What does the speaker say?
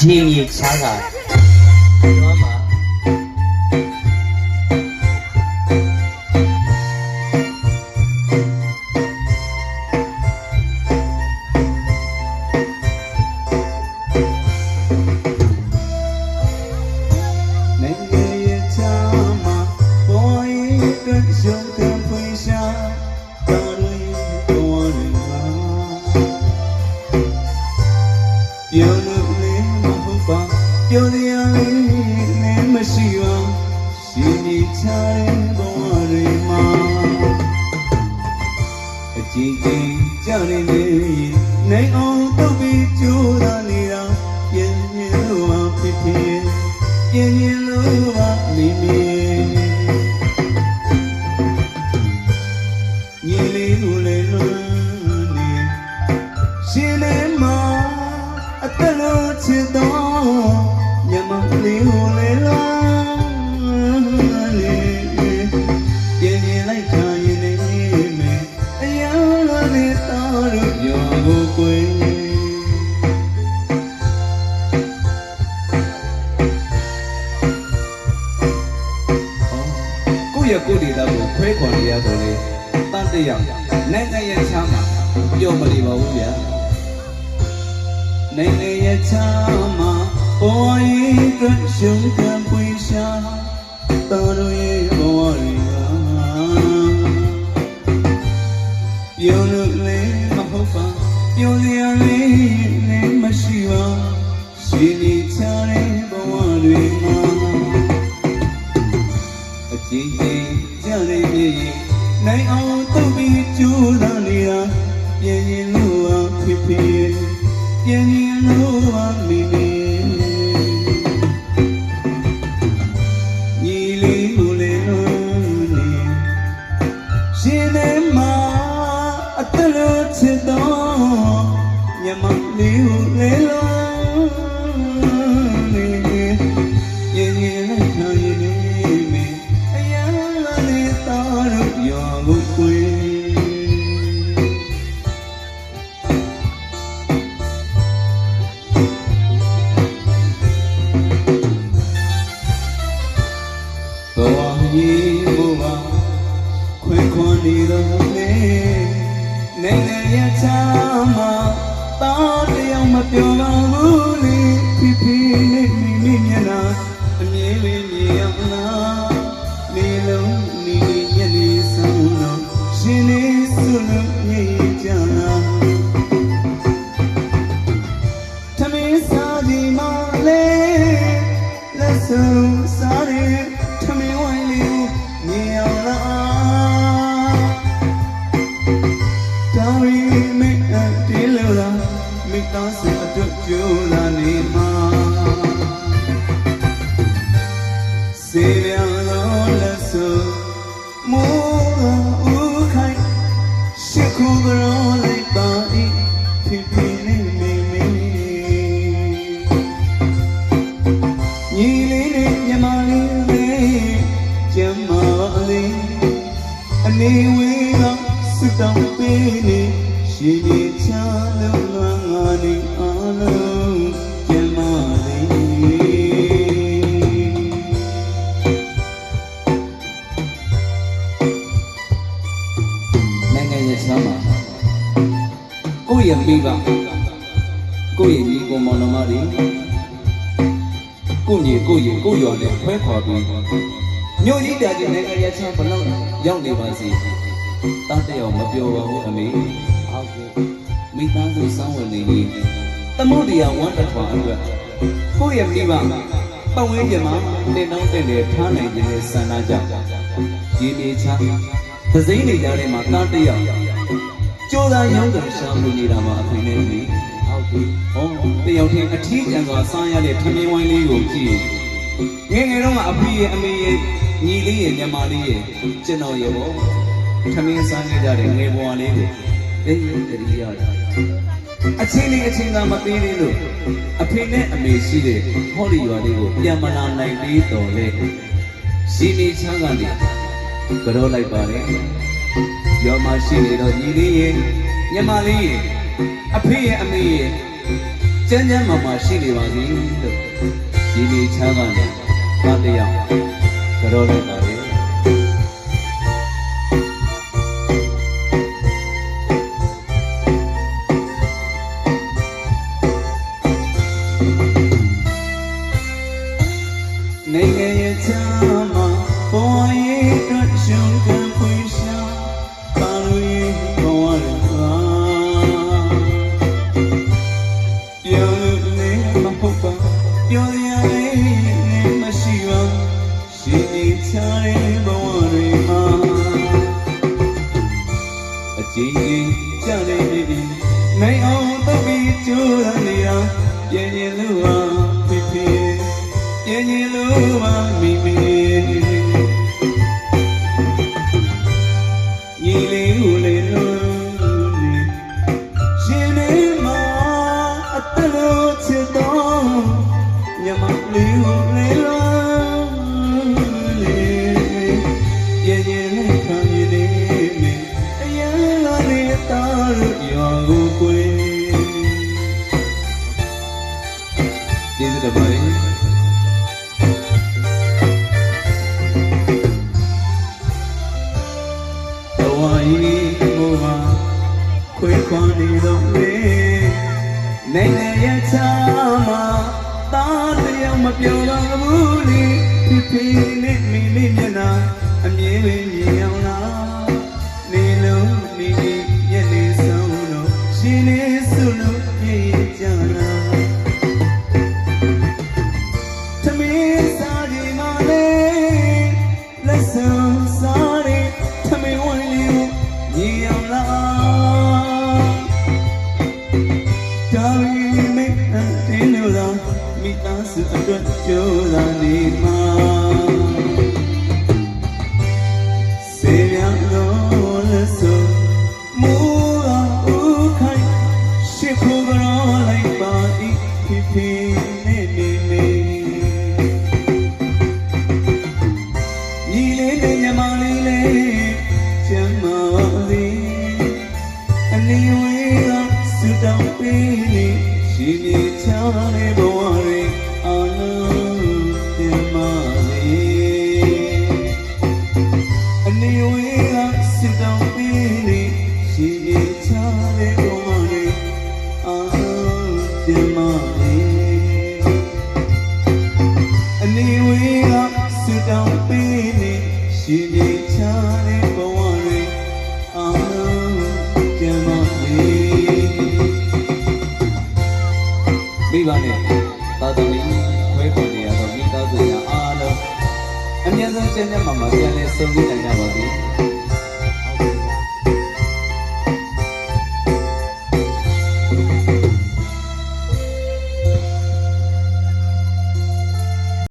ရှင်ကြီး ပါပြောရရလေးနဲ့မရှိပါရှင်ဒီချတဲ့ဘဝတွေမှာအကြည့်ကြည့်ကြနေနေနိုင်အောင်တော့ပြီးကြိုးစားနေတာပြင်းပြင်းလို့ပါဖြစ်ဖြစ်ပြင်းပြင်းလို့ပါမိမိ ရင်နေမယ်အရာလို့လည်းတော်လို့ပြောကိုကွယ်ကိုယ့်ရဲ့ကိုယ်ဒေတာကိုခွဲခွန်နေရတော့လေတန်တရာနိုင်ငံရဲ့ချမ်းမှာပျော်မနေပါဘူးဗျာနိုင်ငံရဲ့ချမ်းမှာ ပေါ်ရင်အတွက်ရှုံးကံပွေရှာတော်တို့ရဲ့ဘဝတွေကပြုံးလို့လည်းမဟုတ်ပါပြုံးစရာလေးလည်းမရှိပါရှင်ဒီချတဲ့ဘဝတွေမှာအကြည့်ကြည့် လေးကိုလည်းလို့နေရင်ရင်လိုက်ခါရင်နေမေအရာလေးတော်လို့ရောကိုခွေဘဝကြီးဘဝခွင်ခွန်နေတော့လေနိုင်ငံရဲ့ချမ်း မှာတောင်းတယောက်မပြောပါဘူးလေဖိဖိနဲ့မိမိမျက်နှာအမြဲလေးမြင်အောင်လားနေလုံးနေညနေဆုံးတော့ရှင်နေ မိသားစုအတွက်ကြိုးလာနေမှာစေရန်လို့လက်စုံမိုးဦးခိုင်ရှိခုကြောလိုက်ပါ၏ဖိဖိလေးမေမေညီလေးနဲ့မြမလေးလေးကျမလေးအနေဝေးကစွတ်တောင်းပေးနေရှိနေချလုံးလွမ်းငါ နေအားလုံးကျမလေးနိုင်ငံရဲ့ချမ်းမှာကိုယ့်ရဲ့မိဘကိုယ့်ရဲ့ညီကိုမောင်နှမတွေကိုယ့်ညီကိုယ့်ရဲ့ကိုယ့်ရော်နဲ့ခွဲခွာပြီးမြို့ကြီးတာကြီးနိုင်ငံရဲ့ချမ်းဘလောက်ရောက်နေပါစေတန်တရာမပြောပါဘူးအမေဟုတ်ကဲ့ မိသားစုစောင်းဝင်နေရင်သမုဒ္ဒရာဝမ်းတထွာအတွက်ကိုယ့်ရဲ့မိဘပတ်ဝန်းကျင်မှာတင်တောင်းတဲ့လေထားနိုင်တဲ့ဆန္ဒကြောင့်ရည်မြေချသစိမ့်နေကြတဲ့မှာတားတယောက်ကြိုးစားရောင်းကြရှာမှုနေတာမှာအဖေနဲ့မိဟုတ်ကဲ့ဟောတယောက်ချင်းအထီးကျန်စွာစားရတဲ့ထမင်းဝိုင်းလေးကိုကြည့်ငယ်ငယ်တော့ကအဖေရဲ့အမေရဲ့ညီလေးရဲ့ညီမလေးရဲ့ကျွန်တော်ရဲ့ပေါ့ထမင်းစားနေကြတဲ့ငယ်ဘွားလေးကို အေးတတိယတာအချင်းလေးအချင်းသားမသေးသေးလို့အဖေနဲ့အမေရှိတဲ့ဟော်ဒီရွာလေးကိုပြန်မလာနိုင်သေးတော့လေရှင်နေချမ်းကနေကြောလိုက်ပါတယ်ရောမရှိနေတော့ညီလေးရဲ့ညီမလေးရဲ့အဖေရဲ့အမေရဲ့ကျန်းကျန်းမာမာရှိနေပါစေလို့ဒီနေ့ချမ်းသာနေပါတရားကြောလိုက်ပါ ကြိုးရနေတာပြင်းရင်လူဟာဖြစ်ဖြစ်ပြင်းရင်လူဟာမိမိ ကျေးဇူးတင်ပါတယ်ဘဝကြီးမို့ပါခွေခွန်နေတော့မေနိုင်ငံရဲ့ချာမှာတာတရားမပြောတော့ဘူးလေဖိဖိနဲ့မိမိမျက်နှာအမြဲပဲမြင်အောင်လားနေလုံးနေနေရဲ့နေ မိသားစုအတွက်ကြိုးစားနေ ရှင်ပြေချတဲ့ဘဝတွေအာလုံးကျမ်းမလေးမိဘနဲ့သာသမီခွဲခေါ်နေရတော့မိသားစုများအားလုံးအမြဲတမ်းကျန်းကျန်းမာမာပြန်လဲဆုံးဖြတ်နိုင်ကြပါစေ